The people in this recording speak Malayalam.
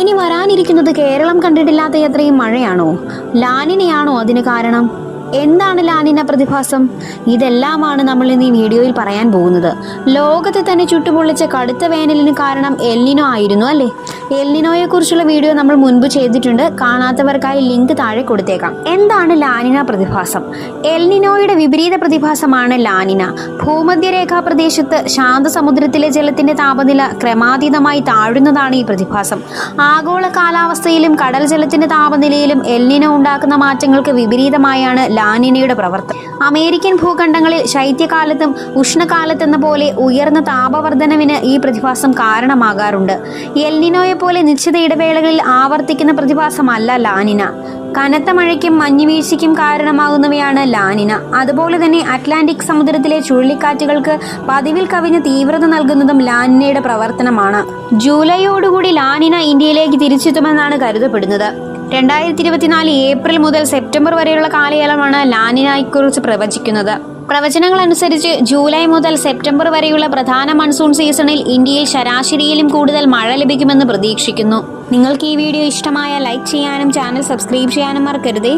ഇനി വരാനിരിക്കുന്നത് കേരളം കണ്ടിട്ടില്ലാത്ത എത്രയും മഴയാണോ? ലാനിനെയാണോ അതിന് കാരണം? എന്താണ് ലാനിന പ്രതിഭാസം? ഇതെല്ലാമാണ് നമ്മൾ ഇന്ന് ഈ വീഡിയോയിൽ പറയാൻ പോകുന്നത്. ലോകത്തെ തന്നെ ചുട്ടുപൊള്ളിച്ച കടുത്ത വേനലിന് കാരണം എല്ലിനോ ആയിരുന്നു അല്ലേ? എല്ലിനോയെ കുറിച്ചുള്ള വീഡിയോ നമ്മൾ മുൻപ് ചെയ്തിട്ടുണ്ട്. കാണാത്തവർക്കായി ലിങ്ക് താഴെ കൊടുത്തേക്കാം. എന്താണ് ലാനിന പ്രതിഭാസം? എൽനിനോയുടെ വിപരീത പ്രതിഭാസമാണ് ലാനിന. ഭൂമധ്യരേഖാ പ്രദേശത്ത് ശാന്തസമുദ്രത്തിലെ ജലത്തിന്റെ താപനില ക്രമാതീതമായി താഴുന്നതാണ് ഈ പ്രതിഭാസം. ആഗോള കാലാവസ്ഥയിലും കടൽ ജലത്തിന്റെ താപനിലയിലും എല്ലിനോ ഉണ്ടാക്കുന്ന മാറ്റങ്ങൾക്ക് വിപരീതമായാണ് ലാനിനയുടെ പ്രവർത്തനം. അമേരിക്കൻ ഭൂഖണ്ഡങ്ങളിൽ ശൈത്യകാലത്തും ഉഷ്ണകാലത്തെന്ന പോലെ ഉയർന്ന താപവർദ്ധനവിന് ഈ പ്രതിഭാസം കാരണമാകാറുണ്ട്. എൽനിനോയെ പോലെ നിശ്ചിത ഇടവേളകളിൽ ആവർത്തിക്കുന്ന പ്രതിഭാസമല്ല ലാനിന. കനത്ത മഴയ്ക്കും മഞ്ഞുവീഴ്ചയ്ക്കും കാരണമാകുന്നവയാണ് ലാനിന. അതുപോലെ തന്നെ അറ്റ്ലാന്റിക് സമുദ്രത്തിലെ ചുഴലിക്കാറ്റുകൾക്ക് പതിവിൽ കവിഞ്ഞ് തീവ്രത നൽകുന്നതും ലാനിനയുടെ പ്രവർത്തനമാണ്. ജൂലൈയോടുകൂടി ലാനിന ഇന്ത്യയിലേക്ക് തിരിച്ചെത്തുമെന്നാണ് കരുതപ്പെടുന്നത്. രണ്ടായിരത്തി ഇരുപത്തിനാല് ഏപ്രിൽ മുതൽ സെപ്റ്റംബർ വരെയുള്ള കാലയളവാണ് ലാനിനായിക്കുറിച്ച് പ്രവചിക്കുന്നത്. പ്രവചനങ്ങൾ അനുസരിച്ച് ജൂലൈ മുതൽ സെപ്റ്റംബർ വരെയുള്ള പ്രധാന മൺസൂൺ സീസണിൽ ഇന്ത്യയിൽ ശരാശരിയിലും കൂടുതൽ മഴ ലഭിക്കുമെന്ന് പ്രതീക്ഷിക്കുന്നു. നിങ്ങൾക്ക് ഈ വീഡിയോ ഇഷ്ടമായ ലൈക്ക് ചെയ്യാനും ചാനൽ സബ്സ്ക്രൈബ് ചെയ്യാനും മറക്കരുതേ.